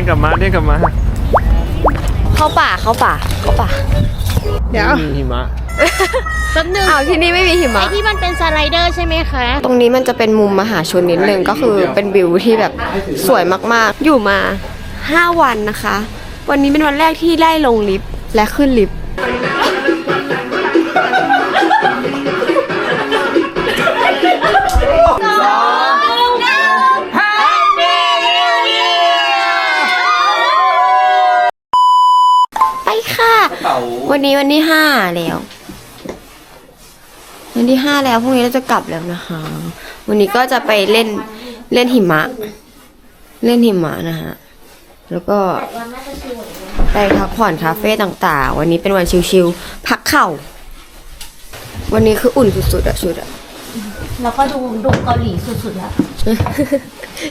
ด้งกลับมาเด้งกลับมาเข้าป่าเข้าป่าเข้าป่า เดี๋ยวมีหิมะแป๊บนึงอ้าวที่นี่ไม่มีหิไอมะ ที่มันเป็นสไลเดอร์ใช่ไหมคะ ตรงนี้มันจะเป็นมุมมหาชนนิดนึงก็คือเป็นวิวที่แบบสวยมากๆ อยู่มา 5 วันนะคะ วันนี้เป็นวันแรกที่ได้ลงลิฟต์และขึ้นลิฟต์ ค่ะวันนี้วันที่ห้าแล้ว วันที่ห้าแล้วพรุ่งนี้เราจะกลับแล้วนะคะ วันนี้ก็จะไปเล่นเล่นหิมะ เล่นหิมะนะฮะ แล้วก็ไปพักผ่อนคาเฟ่ต่างๆ วันนี้เป็นวันชิลๆพักเข่า วันนี้คืออุ่นสุดๆอะชุดอะแล้วก็ดูดูเกาหลีสุดๆแล้ว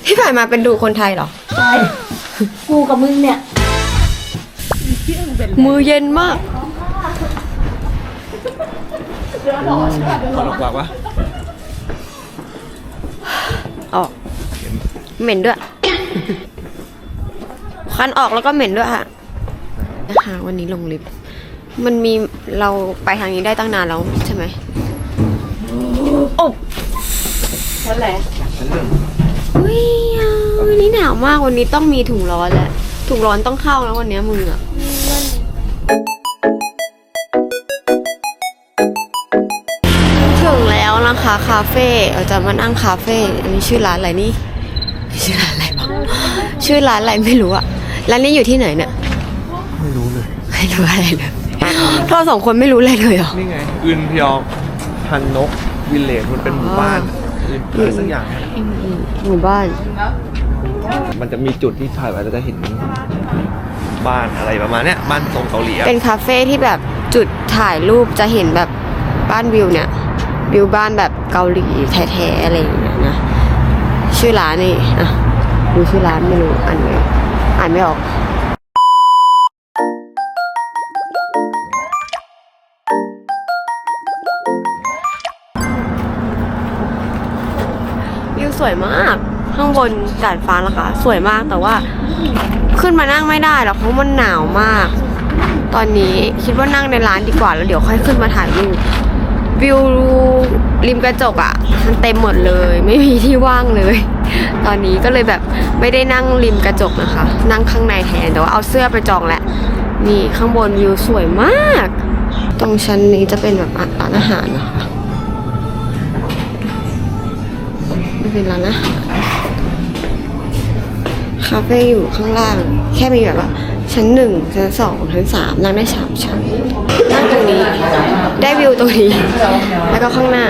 ที่ผ่านมาเป็นดูคนไทยเหรอ ใช่ กูกับมึงเนี่ย มือเย็นมากขอลงกว่าวะออกเหม็นด้วยควันออกแล้วก็เหม็นด้วยค่ะนะคะวันนี้ลงลิฟต์มันมีเราไปทางนี้ได้ตั้งนานแล้วใช่ไหมโอ้ชั้นไหนอุ้ยอะวันนี้หนาวมากวันนี้ต้องมีถุงร้อนแหละถุงร้อนต้องเข้าแล้ววันนี้มืออะ ถึงแล้วนะคะคาเฟ่เราจะมานั่งคาเฟ่อันนี้ชื่อร้านอะไรนี่ชื่อร้านอะไรบ้างชื่อร้านอะไรไม่รู้อะร้านนี้อยู่ที่ไหนเนี่ยไม่รู้เลยไม่รู้อะไรเลยเราสองคนไม่รู้อะไรเลยเหรอนี่ไงอึนพยองพันนกวิลเลจมันเป็นหมู่บ้านอึนอะไรสักอย่างเนี่ยหมู่บ้าน มันจะมีจุดที่ถ่ายไว้เราจะเห็น บ้านอะไรประมาณเนี้ยบ้านทรงเกาหลีอะเป็นคาเฟ่ที่แบบจุดถ่ายรูปจะเห็นแบบบ้านวิวเนี่ย วิวบ้านแบบเกาหลีแท้ๆอะไรอย่างเงี้ยนะชื่อร้านนี่อะดูชื่อร้านไม่รู้อ่านไม่อ่านไม่ออกวิวสวยมาก ข้างบนดาดฟ้านะคะ สวยมากแต่ว่า ขึ้นมานั่งไม่ได้หรอกเพราะมันหนาวมาก ตอนนี้คิดว่านั่งในร้านดีกว่าแล้วเดี๋ยวค่อยขึ้นมาถ่ายรูปวิวริมกระจกอะ่ะมันเต็มหมดเลย ไม่มีที่ว่างเลย ตอนนี้ก็เลยแบบไม่ได้นั่งริมกระจกนะคะ นั่งข้างในแทนแต่ว่าเอาเสื้อไปจองแหละนี่ข้างบนวิวสวยมาก ตรงชั้นนี้จะเป็นแบบร้านอาหารนะคะไม่เป็นร้านอาหาร คาเฟ่อยู่ข้างล่าง แค่มีแบบว่า ชั้นหนึ่งชั้นสองชั้นสามนั่งได้สามชั้นนั่งตรงนี้ ได้วิวตรงนี้ แล้วก็ข้างหน้า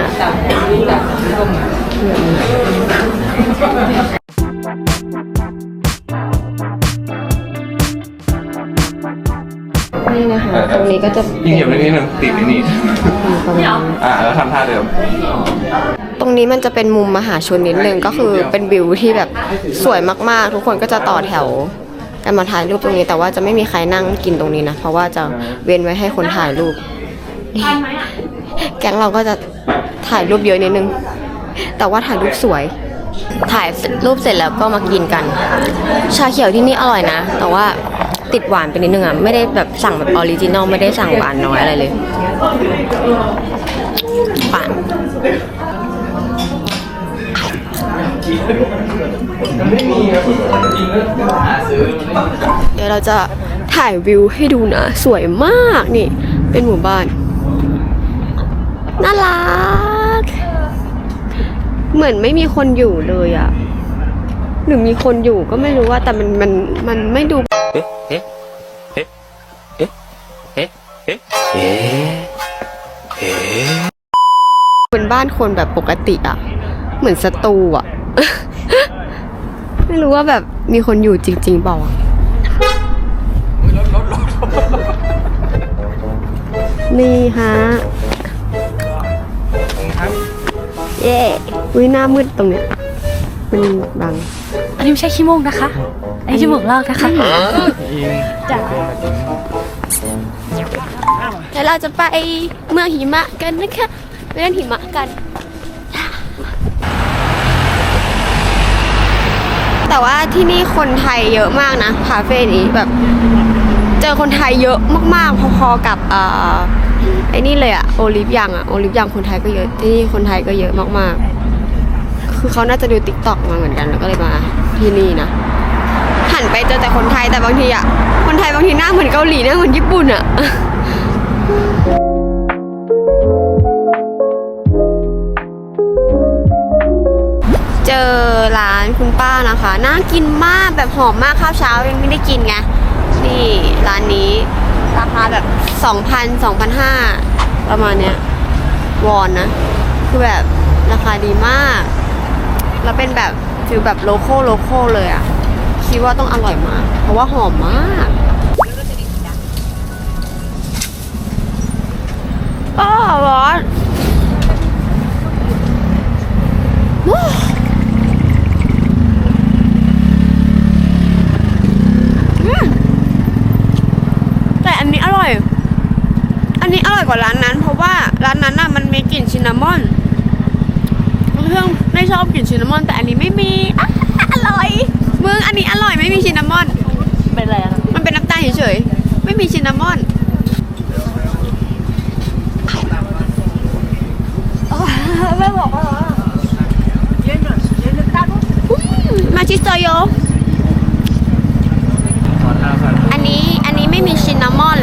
นี่นะคะ ตรงนี้ก็จะยิ่งเหยียบนิดนึงติดไอ้นี่ อ่าแล้วทำท่าเดิม ตรงนี้มันจะเป็นมุมมหาชนนิดนึงก็คือเป็นวิวที่แบบสวยมากๆ ทุกคนก็จะต่อแถวกันมาถ่ายรูปตรงนี้ แต่ว่าจะไม่มีใครนั่งกินตรงนี้นะ เพราะว่าจะเว้นไว้ให้คนถ่ายรูปนี่แก๊งเราก็จะถ่ายรูปเยอะนิดนึง แต่ว่าถ่ายรูปสวย ถ่ายรูปเสร็จแล้วก็มากินกัน ชาเขียวที่นี่อร่อยนะ แต่ว่า ติดหวานไปนิดนึงอะ ไม่ได้แบบสั่งแบบออริจินอลไม่ได้สั่งหวานน้อยอะไรเลยหวานเดี๋ยวเราจะถ่ายวิวให้ดูนะ สวยมากนี่ เป็นหมู่บ้าน น่ารัก เหมือนไม่มีคนอยู่เลยอะหรือมีคนอยู่ก็ไม่รู้ว่าแต่มันมันมันไม่ดู เอ๊ะเอ๊ะเอ๊ะเอ๊ะเอ๊ะเอ๊ะเอ๊ะเป็นบ้านคนแบบปกติอะ เหมือนสตูอะ ไม่รู้ว่าแบบมีคนอยู่จริงๆเปล่านี่ฮะเย้วิหน้ามืดตรงเนี้ยมันบัง อันนี้ไม่ใช่ขี้มูกนะคะ อันนี้จมูกลอกนะคะ เดี๋ยวเราจะไปเมืองหิมะกันนะคะไปเล่นหิมะกัน แต่ว่าที่นี่คนไทยเยอะมากนะคาเฟ่นี้แบบ เจอคนไทยเยอะมากๆ พอๆกับเอ่อไอ้นี่เลยอะโอลิฟยังอะโอลิฟยังคนไทยก็เยอะที่นี่คนไทยก็เยอะมากๆ คือเขาน่าจะดูติ๊กต็อกมาเหมือนกันแล้วก็เลยมา ที่นี่นะหันไปเจอแต่คนไทยแต่บางทีอะคนไทยบางทีหน้าเหมือนเกาหลีหน้าเหมือนญี่ปุ่นอะเจอร้านคุณป้านะคะน่ากินมากแบบหอมมากข้าวเช้ายังไม่ได้กินไงนี่ร้านนี้ราคาแบบ2,000 2,500ประมาณเนี้ยวอนนะ คือแบบราคาดีมาก แล้วเป็นแบบ ฟิลแบบโลโก้โลโก้เลยอะคิดว่าต้องอร่อยมาก เพราะว่าหอมมากอ้อร้อนแต่อันนี้อร่อย อันนี้อร่อยกว่าร้านนั้น เพราะว่าร้านนั้นน่ะมันมีกลิ่นชินนามอน เพื่อนไม่ชอบกลิ่นชินนามอน แต่อันนี้ไม่มีอะอร่อยมึงอันนี้อร่อยไม่มีชินนามอน เป็นอะไรอะมันเป็นน้ำตาลเฉยๆไม่มีชินนามอนไม่บอกมาชิโซโยอันนี้อันนี้ไม่มีชินนามอน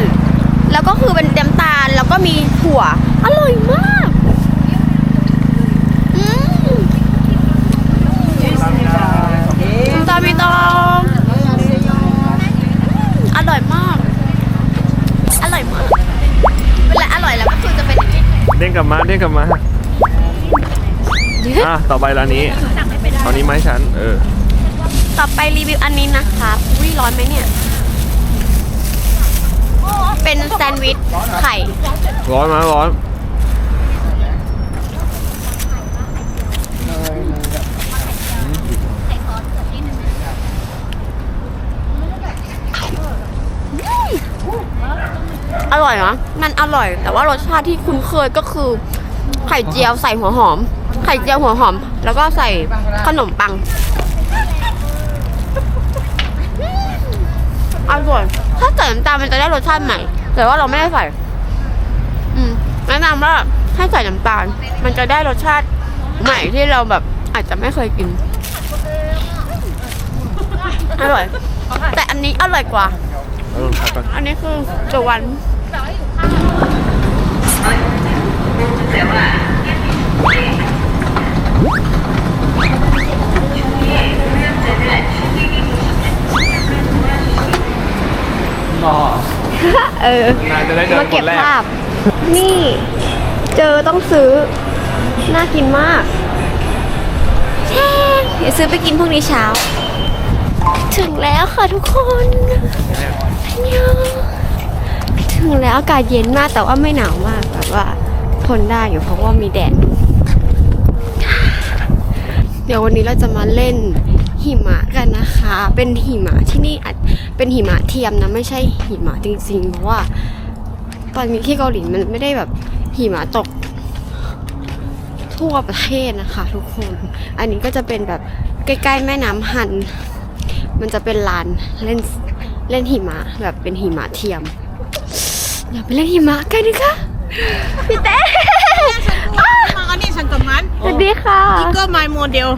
แล้วก็คือเป็นน้ำตาลแล้วก็มีถั่ว อร่อยมากอืม ตามิตองอร่อยมาก อร่อยมาก เวลาอร่อยแล้วก็คือจะเป็นอย่างนี้เด้งกลับมาเด้งกลับมาอะต่อไปร้านนี้เอานี้ไหมาให้ฉันเออ ต่อไปรีวิวอันนี้นะครับวิร้อนไหมเนี่ย เป็นแซนด์วิชไข่ ร้อนมาร้อน อร่อยนะมันอร่อย แต่ว่ารสชาติที่คุ้นเคยก็คือ ไข่เจียวใส่หัวหอม ไข่เจียวหัวหอม แล้วก็ใส่ขนมปัง อร่อย ถ้าใส่น้ำตาลมันจะได้รสชาติใหม่ แต่ว่าเราไม่ได้ใส่ อืมแนะนำว่าให้ใส่น้ำตาล มันจะได้รสชาติใหม่ที่เราแบบอาจจะไม่เคยกิน อร่อย แต่อันนี้อร่อยกว่า อาลงพักก่อนอันนี้คือจวันต่อเออนายจะได้เดินมาคเก็บนแรกภาพ นี่ เจอต้องซื้อ น่ากินมากแช่เดี๋ยวซื้อไปกินพรุ่งนี้เช้า ถึงแล้วค่ะทุกคนนยองถึงแล้วอากาศเย็นมากแต่ว่าไม่หนาวมากแบบว่าทนได้อยู่เพราะว่ามีแดด เดี๋ยววันนี้เราจะมาเล่นหิมะกันนะคะ เป็นหิมะที่นี่อาจเป็นหิมะเทียมนะไม่ใช่หิมะจริงๆ เพราะว่า ตอนนี้ที่เกาหลีมันไม่ได้แบบหิมะตกทั่วประเทศนะคะ ทุกคน อันนี้ก็จะเป็นแบบใกล้ ๆ แม่น้ำฮัน มันจะเป็นลานเล่นเล่นหิมะแบบเป็นหิมะเทียม อยากไปเล่นหิมะกันดิคะพี่เต้มาอันนี้ฉันกับมันสวัสดีค่ะก็ my model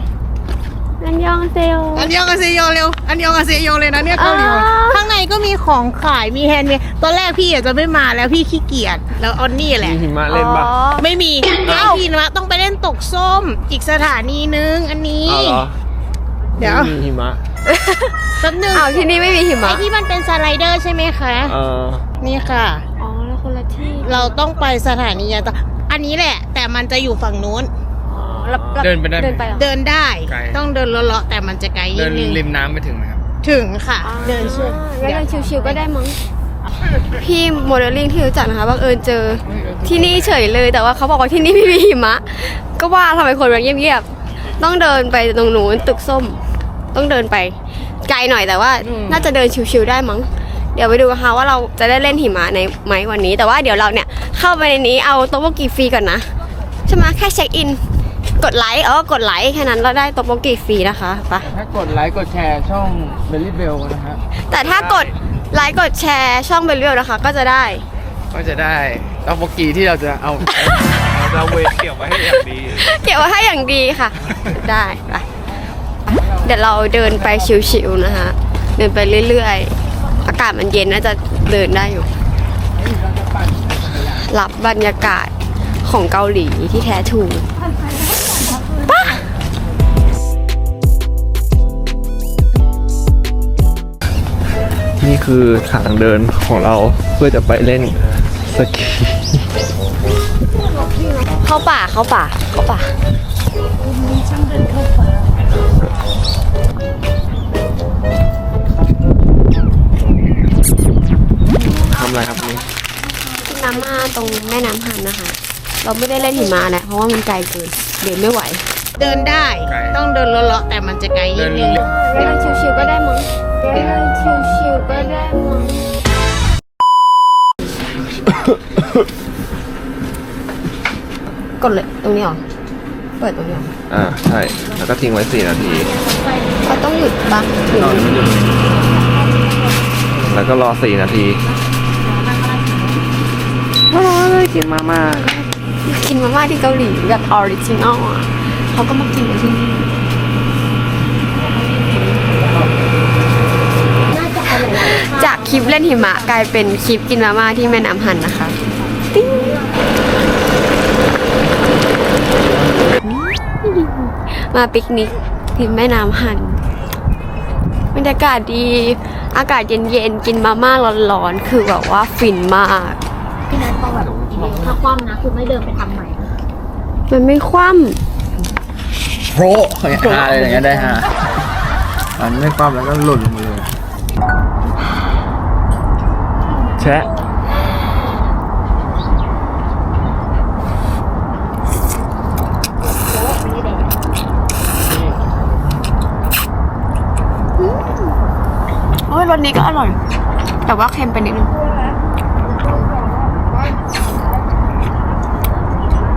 อันยองเซลอันยองอาเซโยเร็ว อันยองอาเซโยเลยนะเนี่ยเกาหลีอ่าข้างในก็มีของขายมีแฮนด์เมดตอนแรกพี่อาจจะไม่มาแล้วพี่ขี้เกียจแล้วออนนี่แหมีละหิมะเล่นปะไม่มีไอ้พี่นะต้องไปเล่นตกส้มอีกสถานีนึงอันนี้อ้าวเหรอเดี๋ยวไม่มีหิมะ แป๊บนึงอ้าวที่นี่ไม่มีหิไอ้มะที่มันเป็นสไลเดอร์ใช่ไหมคะ เออนี่ค่ะ อ๋อแล้วคนละที่เราต้องไปสถานีต่ออันนี้แหละ แต่มันจะอยู่ฝั่งนู้นอ๋อแล้วแล้วเดินไปได้ไหม เดินไปเหรอ เดินได้ ไกล ต้องเดินเลาะๆแต่มันจะไกลนิเดิดนนึงริมน้ำไปถึงไหมครับ ถึงค่ะอ่าเดินช่วยงั้นเดินชิวๆก็ได้มั้ง พี่โมเดลลิ่งที่รู้จักนะคะบังเอิญเจอที่นี่เฉยเลยแต่ว่าเขาบอกว่าที่นี่ไม่มีหิมะ ก็ว่าทำไมคนแบบเงียบๆต้องเดินไปตรงนู้นตึกส้ม ต้องเดินไปไกลหน่อยแต่ว่า น่าจะเดินชิวๆได้มั้ง เดี๋ยวไปดูกันค่ะว่าเราจะได้เล่นหิมะในไหมวันนี้ แต่ว่าเดี๋ยวเราเนี่ยเข้าไปในนี้เอาโต๊ะโบกีฟรีก่อนนะใช่ไหมแค่เช็คอิน กดไลค์เออกดไลค์แค่นั้นเราได้โตโปกิฟรีนะคะไปะถ้ากดไลค์กดแชร์ช่องเบลลี่เบลนะฮะแต่ถ้ากดไลค์กดแชร์ช่องเบลเลียวนะคะ ก็จะได้ ก็จะได้ต๊อกโบกีที่เราจะเอา เราเวทเกี่ยวไว้ให้อย่างดี เก็บไว้ให้อย่างดีค่ะ ได้ไปเดี๋ยวเราเดินไปชิวๆนะคะ เดินไปเรื่อยๆ อากาศมันเย็นน่าจะเดินได้อยู่ รับบรรยากาศของเกาหลีที่แท้ถูกนี่คือทางเดินของเราเพื่อจะไปเล่นสกีเข้าป่าเข้าป่าเข้าป่าำอะไรครับนี่ที่น้ำมาตรงแม่น้ำฮันนะคะ เราไม่ได้เล่นหิมะนะเพราะว่ามันไกลเกินเดินไม่ไหว เดินได้ ต้องเดินเลาะๆแต่มันจะไกลนิดนึงเดินชิวๆก็ได้มั้งเดินชิวๆก็ได้มั้งกดเลยตรงนี้เหรอ เปิดตรงนี้เหรอ อ่าใช่ แล้วก็ทิ้งไว้สี่นาทีเขาต้องหยุดปะหรือแล้วก็รอสี่นาทีโอ้ย กินมาม่ากินมาม่าที่เกาหลีแบบออริจินอลอะเขาก็มากินกันที่นี่จากคลิปเล่นหิมะกลายเป็นคลิปกินมาม่าที่แม่น้ำฮันนะคะติ๊งมาปิกนิกที่แม่น้ำฮันบรรยากาศดี อากาศเย็นๆ กินมาม่าร้อนๆ คือแบบว่าฟินมาก พี่นัทต้องแบบ ถ้าคว่ำนะคือไม่เดินไปทำใหม่มันไม่คว่โพรอะไรอย่างเงี้ยได้ฮะมันไม่ความแล้วก็หล่นลงมาเลยแชะำโอ้ยรสนี้ก็อร่อย แต่ว่าเค็มไปนิดนึง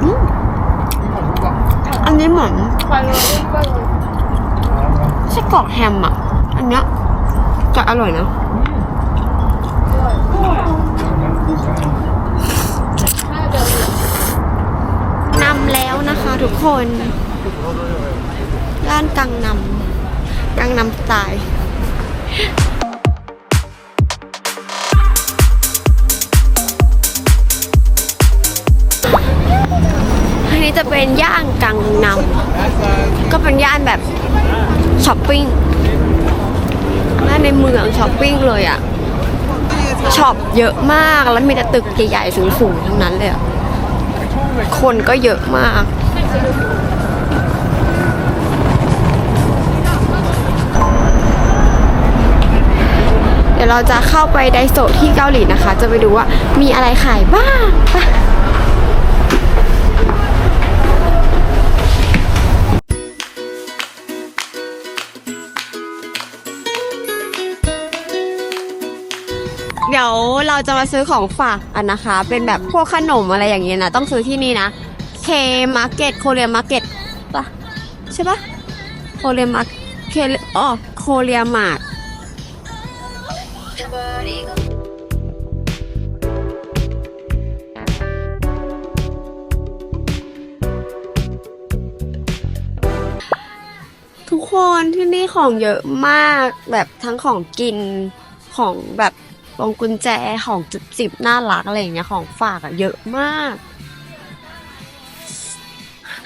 อืม อันนี้เหมือนไส้กรอกแฮมอะ อันเนี้ยจะอร่อยนะนำแล้วนะคะทุกคน ร้านกังนำกังนำสไตล์ จะเป็นย่านกังนำก็เป็นย่านแบบช้อปปิ้งย่านในเมืองช้อปปิ้งเลยอะช็อปเยอะมากแล้วมีแต่ตึกใหญ่ๆสูงๆทั้งนั้นเลยอะคนก็เยอะมาก เดี๋ยวเราจะเข้าไปไดโซที่เกาหลีนะคะ จะไปดูว่ามีอะไรขายบ้างไป เดี๋ยวเราจะมาซื้อของฝากอันนะคะ เป็นแบบพวกขนมอะไรอย่างเงี้ยนะ ต้องซื้อที่นี่นะ K Market Korea Market ปะใช่ปะ Korea Market อ๋อ Korea Mart ทุกคนที่นี่ของเยอะมากแบบทั้งของกินของแบบ วงกุญแจของจุบจิบน่ารักอะไรอย่างเงี้ยของฝากอะเยอะมาก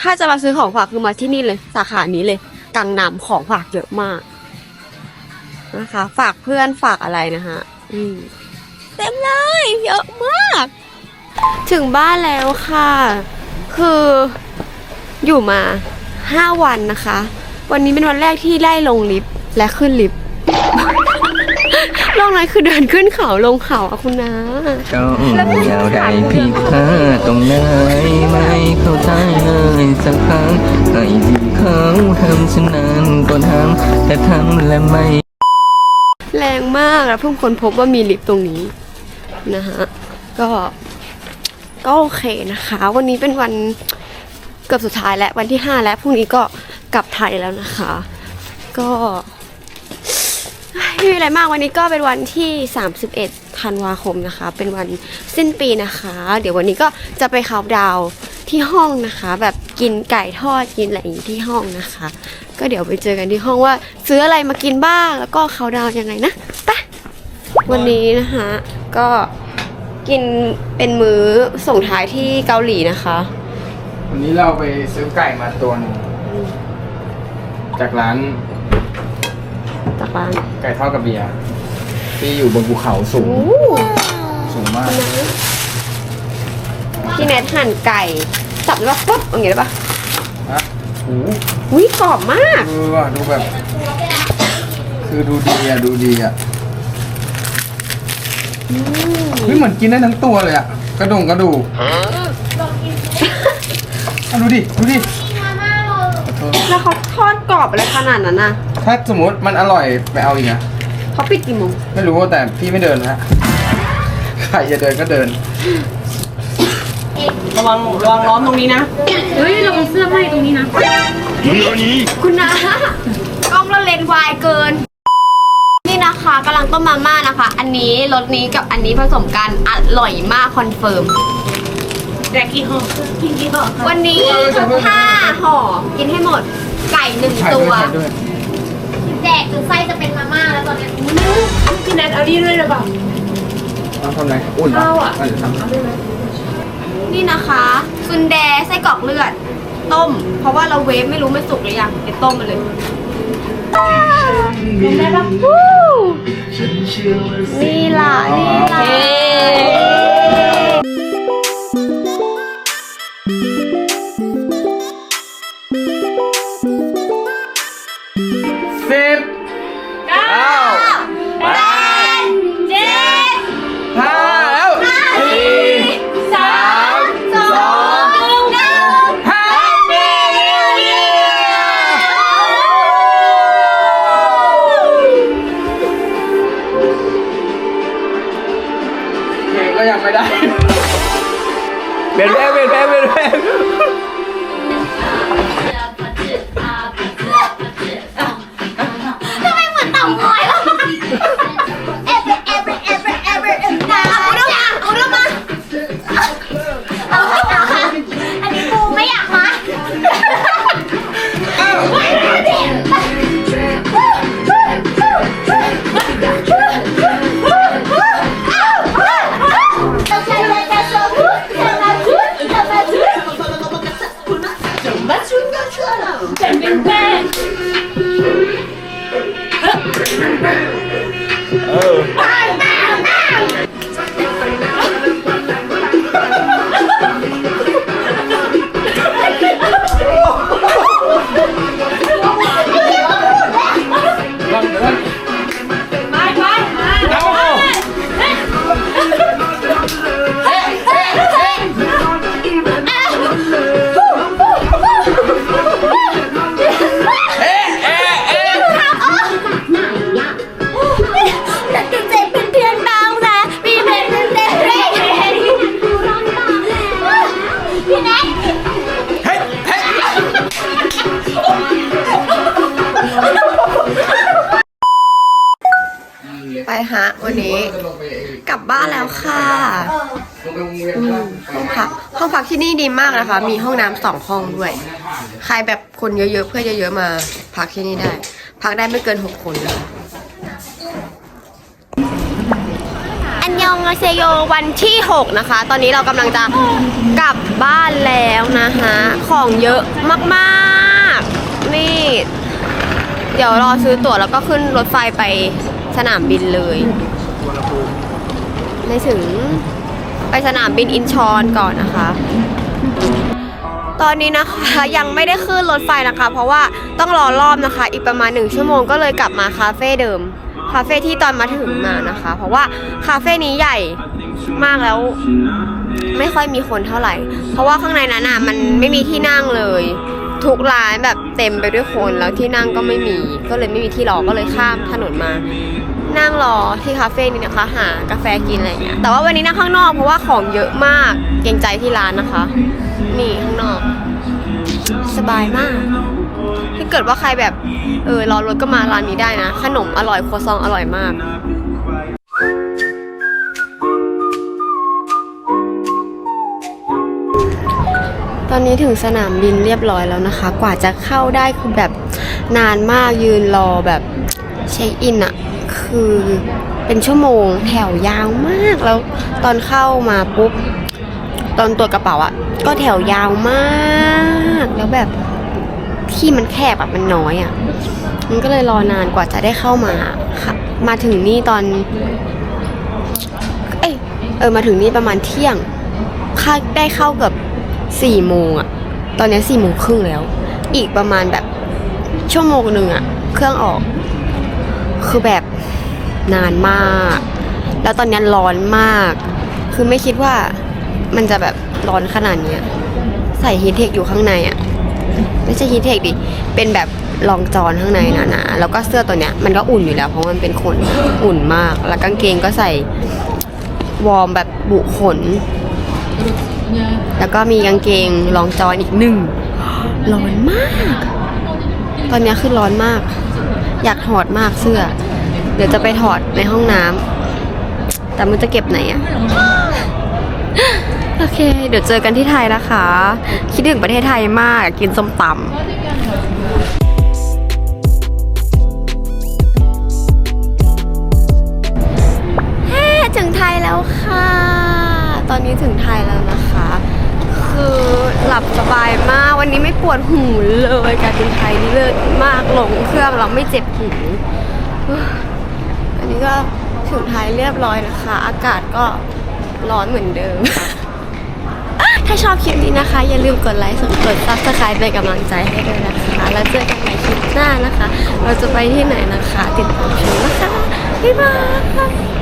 ถ้าจะมาซื้อของฝากคือมาที่นี่เลยสาขานี้เลยกังนำของฝากเยอะมากนะคะ ฝากเพื่อนฝากอะไรนะฮะอืมเต็มเลยเยอะมาก ถึงบ้านแล้วค่ะ คืออยู่มาห้าวันนะคะ วันนี้เป็นวันแรกที่ได้ลงลิฟต์และขึ้นลิฟต์ ลงอะไรคือเดินขึ้นเขาลงเขาอะคุณนะจ้องยาวใดผิดพลาดตรงไหนไม่เข้าใจเลยสักครั้งให้ที่เขาทำฉะนั้นก็ทำแต่ทำและไม่ แรงมากแล้วเพิ่งค้นพบว่ามีลิฟต์ตรงนี้นะฮะก็ก็โอเคนะคะ วันนี้เป็นวันเกือบสุดท้ายแล้ววันที่ 5 แล้วพรุ่งนี้ก็กลับไทยแล้วนะคะ ก็ ไม่มีอะไรมากวันนี้ก็เป็นวันที่ 31ธันวาคมนะคะ เป็นวันสิ้นปีนะคะ เดี๋ยววันนี้ก็จะไปเคาน์ดาวที่ห้องนะคะ แบบกินไก่ทอดกินอะไรอย่างนี้ที่ห้องนะคะ ก็เดี๋ยวไปเจอกันที่ห้องว่าซื้ออะไรมากินบ้างแล้วก็เคาน์ดาวยังไงนะไปวันนี้นะคะก็กินเป็นมื้อส่งท้ายที่เกาหลีนะคะ วันนี้เราไปซื้อไก่มาตัวหนึงจากร้าน จากร้านไก่ทอดกับเบียร์ที่อยู่บนภูเขาสูงโอ้สูงมากพี่แนทหั่นไก่สับแล้วก็ปุ๊บอย่างเงี้ยได้ปะฮะโอ้โหอุ้ยกรอบมากเออว่ะดูแบบ คือดูดีอะ ดูดีอะเฮ้ยเหมือนกินได้ทั้งตัวเลยอะ กระดงกระดูกอะดูดิ ดูดิ แล้วเขาทอดกรอบอะไรขนาดนั้นน่ะ ถ้าสมมติมันอร่อยไปเอาอีกนะเขาปิดกี่โมงไม่รู้แต่พี่ไม่เดินนะใครจะเดินก็เดิน ระวังระวังล้อมตรงนี้นะ เฮ้ยลงเสื้อไหมตรงนี้นะ คุณนะกล้องเราเลนส์วายเกิน นี่นะคะกำลังต้มมาม่านะคะ อันนี้รสนี้กับอันนี้ผสมกันอร่อยมากคอนเฟิร์ม แต่กี่ห่อกินกี่ห่อวันนี้ห้าห่อกินให้หมด ไก่หนึ่งถ่ายตัด้วยว ถ่ายด้วย แดกจนไส้จะเป็นมาม่าแล้วตอนเนี้ยพี่แนทเอาดีด้วยหรือเปล่าเอาทำไรอุ่นข้าวอะเดี๋ยวทำนี่นะคะซุนแดไส้กรอกเลือด ต้ม เพราะว่าเราเวฟไม่รู้ไม่สุกหรือยังไปต้มมันเลยวู้นี่ล่ะนี่ล่ะ ไม่ได้ เปลี่ยนแปลงเปลี่ยนแปลงเปลี่ยนแปลง ช่วยเร ไปฮะวันนี้ กลับบ้านแล้วค่ะห้องพักห้องพักที่นี่ดีมากนะคะ มีห้องน้ำสองห้องด้วย ใครแบบคนเยอะๆเพื่อนเยอะๆมา พักที่นี่ได้ พักได้ไม่เกินหกคนนะคะ ยองอาเซโยวันที่ 6 นะคะ ตอนนี้เรากำลังจะกลับบ้านแล้วนะคะของเยอะมากๆ นี่ เดี๋ยวรอซื้อตั๋วแล้วก็ขึ้นรถไฟไปสนามบินเลยในถึงไปสนามบินอินชอนก่อนนะคะ ตอนนี้นะคะยังไม่ได้ขึ้นรถไฟนะคะ เพราะว่าต้องรอรอบนะคะ อีกประมาณหนึ่งชั่วโมงก็เลยกลับมาคาเฟ่เดิม คาเฟ่ที่ตอนมาถึงมานะคะ เพราะว่าคาเฟ่นี้ใหญ่มากแล้ว ไม่ค่อยมีคนเท่าไหร่ เพราะว่าข้างในนั้นอะมันไม่มีที่นั่งเลย ทุกร้านแบบเต็มไปด้วยคนแล้วที่นั่งก็ไม่มี ก็เลยไม่มีที่รอก็เลยข้ามถนนมา นั่งรอที่คาเฟ่นี้นะคะ หากาแฟกินอะไรอย่างเงี้ยแต่ว่าวันนี้นั่งข้างนอกเพราะว่าของเยอะมากเกรงใจที่ร้านนะคะ นี่ข้างนอก สบายมาก เกิดว่าใครแบบ เออรอรถก็มาร้านนี้ได้นะ ขนมอร่อยครัวซองอร่อยมากตอนนี้ถึงสนามบินเรียบร้อยแล้วนะคะ กว่าจะเข้าได้คือแบบนานมากยืนรอแบบเช็คอินอะคือเป็นชั่วโมงแถวยาวมากแล้วตอนเข้ามาปุ๊บ ตอนตรวจกระเป๋าอะก็แถวยาวมาก แล้วแบบ ที่มันแคบอะมันน้อยอะมันก็เลยรอนานกว่าจะได้เข้ามาค่ะ มาถึงนี่ตอน เอ้ยเออมาถึงนี่ประมาณเที่ยงค่าได้เข้าเกือบสี่โมงอะตอนนี้สี่โมงครึ่งแล้ว อีกประมาณแบบชั่วโมงหนึ่งอะเครื่องออก คือแบบนานมาก แล้วตอนนี้ร้อนมาก คือไม่คิดว่ามันจะแบบร้อนขนาดเนี้ยใส่ฮีทเทคอยู่ข้างในอะ ไม่ใช่ฮีทเทคดิ เป็นแบบรองจอนข้างในหนาๆแล้วก็เสื้อตัวเนี้ยมันก็อุ่นอยู่แล้วเพราะมันเป็นขนอุ่นมาก แล้วกางเกงก็ใส่วอร์มแบบบุขน แล้วก็มีกางเกงรองจอนอีกหนึ่งร้อนมาก ตอนนี้คือร้อนมาก อยากถอดมากเสื้อ เดี๋ยวจะไปถอดในห้องน้ำแต่มันจะเก็บไหนอะ โอเค เดี๋ยวเจอกันที่ไทยนะคะ คิดถึงประเทศไทยมากกินส้มตำเฮ้ถึงไทยแล้วค่ะ ตอนนี้ถึงไทยแล้วนะคะ คือหลับสบายมาก วันนี้ไม่ปวดหูเลยการบินไทยนี่เลิศมากลงเครื่องเราไม่เจ็บหูอันนี้ก็ถึงไทยเรียบร้อยนะคะ อากาศก็ร้อนเหมือนเดิม ถ้าชอบคลิปนี้นะคะ อย่าลืมกดไลค์กดซับสไครป์เป็นกำลังใจให้ด้วยนะคะ แล้วเจอกันใหม่คลิปหน้านะคะ เราจะไปที่ไหนนะคะ ติดตามชมนะคะบ๊ายบาย